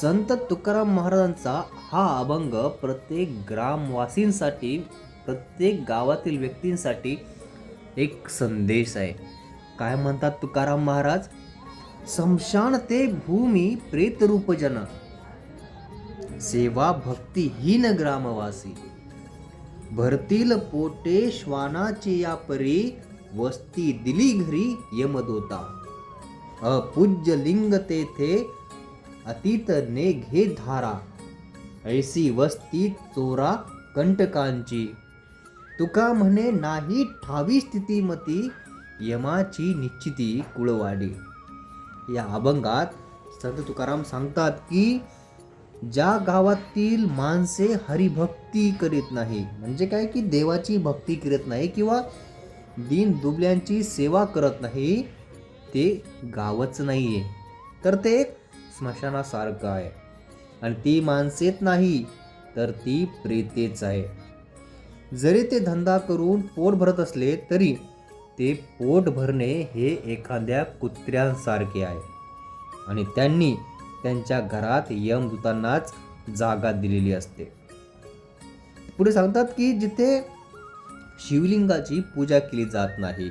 संत तुकाराम महाराजांचा हा अभंग प्रत्येक ग्रामवासींसाठी प्रत्येक गावातील व्यक्तींसाठी एक संदेश आहे. काय म्हणतात तुकाराम महाराज? समशान ते भूमी प्रेतरूपजन सेवा भक्तिहीन ग्रामवासी. भरतील पोटे श्वानाची या परी वस्ती दिली घरी यमदोता. अपूज्य लिंग तेथे अतीत ने घे धारा. ऐसी वस्ती चोरा कंटकांची. तुका म्हणे नाही ठावी स्थितीमती यमाची निश्चिती कुळवाडी. या अभंगात संत तुकाराम सांगतात की ज्या गावातील माणसे हरिभक्ती करीत नाही म्हणजे काय की देवाची भक्ती करत नाही किंवा दीन दुबल्यांची सेवा करत नाही ते गावच नाही आहे तर ते स्मशानासारखं आहे. आणि ती माणसेत नाही तर ती प्रेतेच आहे. जरी ते धंदा करून पोट भरत असले तरी ते पोट भरणे हे एखाद्या कुत्र्यांसारखे आहे. आणि त्यांनी त्यांच्या घरात यमदूतांनाच जागा दिलेली असते. पुढे सांगतात की जिथे शिवलिंगाची पूजा केली जात नाही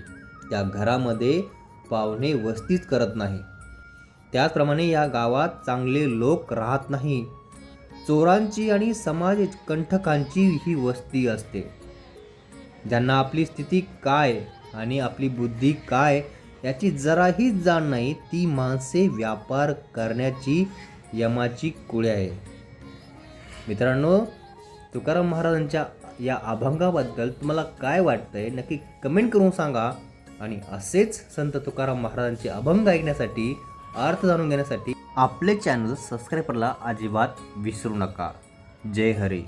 त्या घरामध्ये पाहुणे वस्तीच करत नाही. त्याचप्रमाणे या गावात चांगले लोक राहत नाही. चोरांची आणि समाज कंठकांची ही वस्ती असते. ज्यांना आपली स्थिती काय आणि आपली बुद्धी काय याची जराही जाण नाही ती माणसे व्यापार करण्याची यमाची कुळे आहे. मित्रांनो तुकाराम महाराजांच्या या अभंगाबद्दल तुम्हाला काय वाटतंय नक्की कमेंट करून सांगा. आणि असेच संत तुकाराम महाराजांचे अभंग ऐकण्यासाठी अर्थ जाणून घेण्यासाठी आपले चॅनल सबस्क्राईब करायला अजिबात विसरू नका. जय हरी.